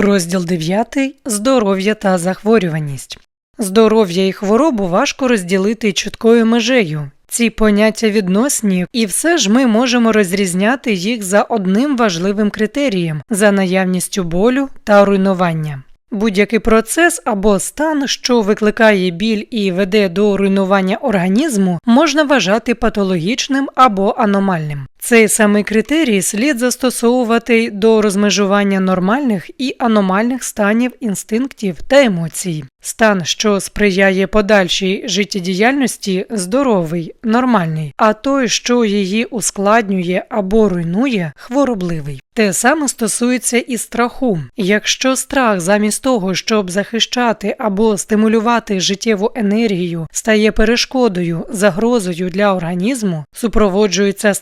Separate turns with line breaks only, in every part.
Розділ 9. Здоров'я та захворюваність. Здоров'я і хворобу важко розділити чіткою межею. Ці поняття відносні, і все ж ми можемо розрізняти їх за одним важливим критерієм за наявністю болю та руйнування. Будь-який процес або стан, що викликає біль і веде до руйнування організму, можна вважати патологічним або аномальним. Цей самий критерій слід застосовувати до розмежування нормальних і аномальних станів інстинктів та емоцій. Стан, що сприяє подальшій життєдіяльності, здоровий, нормальний, а той, що її ускладнює або руйнує, хворобливий. Те саме стосується і страху. Якщо страх, замість того, щоб захищати або стимулювати життєву енергію, стає перешкодою, загрозою для організму, супроводжується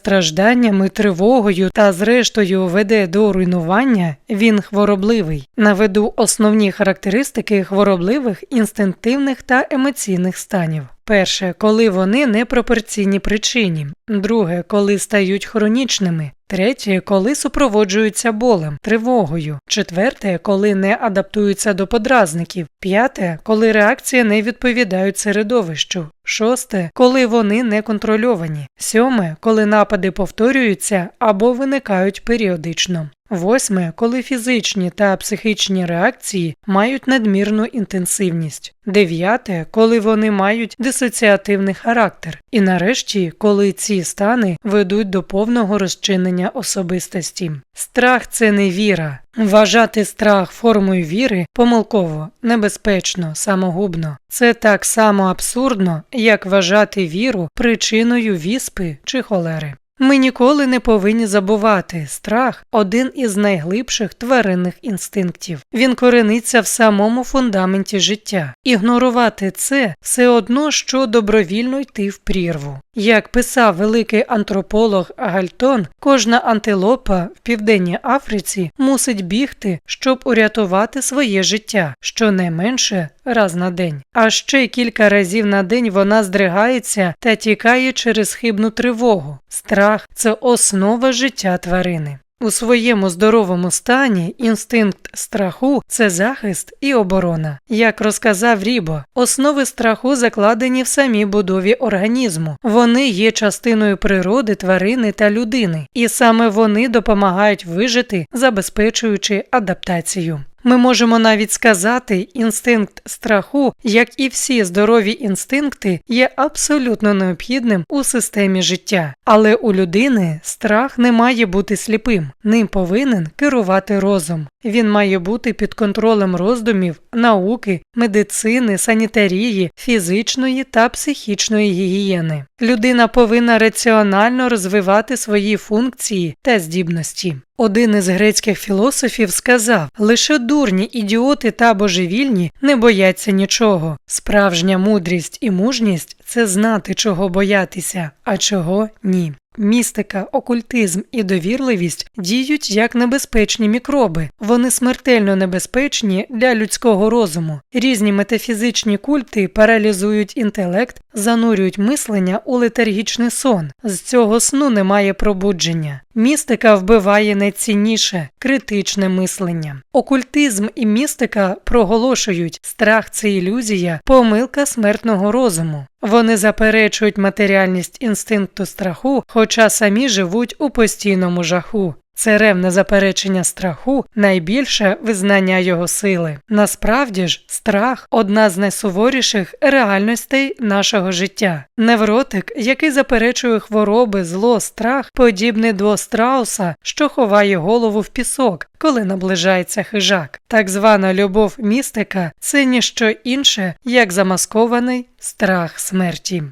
стражданнями, тривогою та, зрештою, веде до руйнування, він хворобливий. Наведу основні характеристики хворобливих інстинктивних та емоційних станів. Перше, коли вони непропорційні причині. Друге, коли стають хронічними. Третє, коли супроводжуються болем, тривогою. Четверте, коли не адаптуються до подразників. П'яте, коли реакції не відповідають середовищу. Шосте, коли вони не контрольовані. Сьоме, коли напади повторюються або виникають періодично. Восьме, коли фізичні та психічні реакції мають надмірну інтенсивність. Дев'яте, коли вони мають дисоціативний характер. І нарешті, коли ці стани ведуть до повного розчинення особистості. Страх це не віра. Вважати страх формою віри помилково, небезпечно, самогубно. Це так само абсурдно, як вважати віру причиною віспи чи холери. Ми ніколи не повинні забувати страх один із найглибших тваринних інстинктів. Він корениться в самому фундаменті життя. Ігнорувати це все одно, що добровільно йти в прірву. Як писав великий антрополог Гальтон, кожна антилопа в південній Африці мусить бігти, щоб урятувати своє життя, щонайменше раз на день. А ще кілька разів на день вона здригається та тікає через хибну тривогу. Страх це основа життя тварини. У своєму здоровому стані інстинкт страху це захист і оборона. Як розказав Рібо, основи страху закладені в самій будові організму. Вони є частиною природи, тварини та людини, і саме вони допомагають вижити, забезпечуючи адаптацію. Ми можемо навіть сказати, інстинкт страху, як і всі здорові інстинкти, є абсолютно необхідним у системі життя. Але у людини страх не має бути сліпим, ним повинен керувати розум. Він має бути під контролем роздумів, науки, медицини, санітарії, фізичної та психічної гігієни. Людина повинна раціонально розвивати свої функції та здібності. Один із грецьких філософів сказав: лише дурні, ідіоти та божевільні не бояться нічого. Справжня мудрість і мужність це знати, чого боятися, а чого ні. Містика, окультизм і довірливість діють як небезпечні мікроби. Вони смертельно небезпечні для людського розуму. Різні метафізичні культи паралізують інтелект, занурюють мислення у летаргічний сон. З цього сну немає пробудження. Містика вбиває найцінніше критичне мислення. Окультизм і містика проголошують страх це ілюзія, помилка смертного розуму. Вони заперечують матеріальність інстинкту страху, хоча самі живуть у постійному жаху. Це ревне заперечення страху найбільше визнання його сили. Насправді ж, страх одна з найсуворіших реальностей нашого життя. Невротик, який заперечує хвороби, зло, страх, подібний до страуса, що ховає голову в пісок, коли наближається хижак. Так звана любов містика це ніщо інше, як замаскований страх смерті.